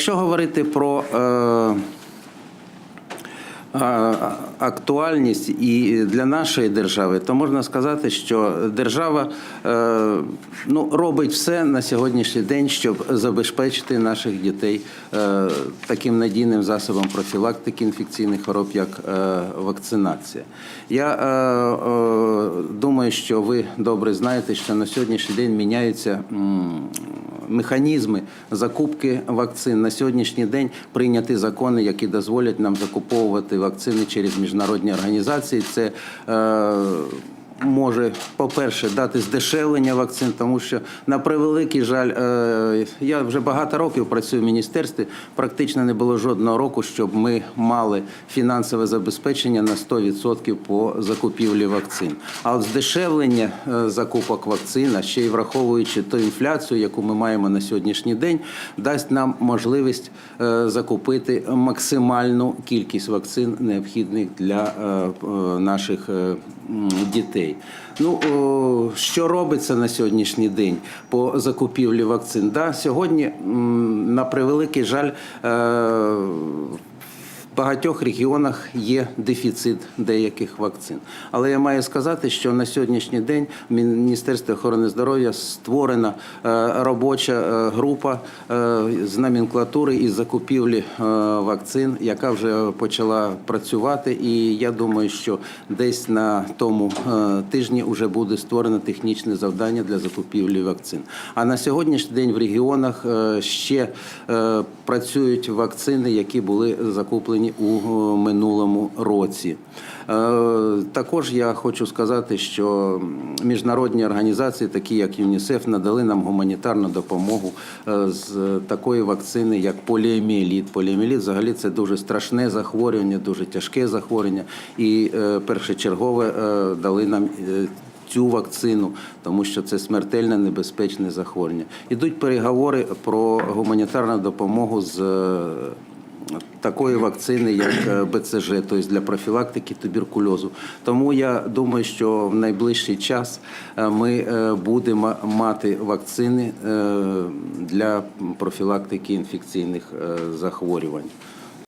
Якщо говорити про е, актуальність і для нашої держави, то можна сказати, що держава е, ну, робить все на сьогоднішній день, щоб забезпечити наших дітей е, таким надійним засобом профілактики інфекційних хвороб, як вакцинація. Я думаю, що ви добре знаєте, що на сьогоднішній день міняються. Механізми закупки вакцин. На сьогоднішній день прийняті закони, які дозволять нам закуповувати вакцини через міжнародні організації. Це е, може, по-перше, дати здешевлення вакцин, тому що на превеликий жаль, е, я вже багато років працюю в міністерстві. Практично не було жодного року, щоб ми мали фінансове забезпечення на 100% по закупівлі вакцин. А от здешевлення е, закупок вакцин, а ще й враховуючи ту інфляцію, яку ми маємо на сьогоднішній день, дасть нам можливість е, закупити максимальну кількість вакцин, необхідних для наших е, дітей. Ну що робиться на сьогоднішній день по закупівлі вакцин? Да, сьогодні, на превеликий жаль, е, багатьох регіонах є дефіцит деяких вакцин. Але я маю сказати, що на сьогоднішній день в Міністерстві охорони здоров'я створена е, робоча е, група е, з номенклатури і закупівлі вакцин, яка вже почала працювати. І я думаю, що десь на тому тижні вже буде створено технічне завдання для закупівлі вакцин. А на сьогоднішній день в регіонах ще працюють вакцини, які були закуплені у минулому році. Е, Також я хочу сказати, що міжнародні організації, такі як ЮНІСЕФ, надали нам гуманітарну допомогу е, з такої вакцини, як поліоміеліт. Поліоміеліт взагалі це дуже страшне захворювання, дуже тяжке захворювання. І е, першочергове дали нам. Цю вакцину, тому що це смертельно небезпечне захворювання. Ідуть переговори про гуманітарну допомогу з такої вакцини, як е, БЦЖ, тобто для профілактики туберкульозу. Тому я думаю, що в найближчий час е, ми е, будемо мати вакцини для профілактики інфекційних захворювань.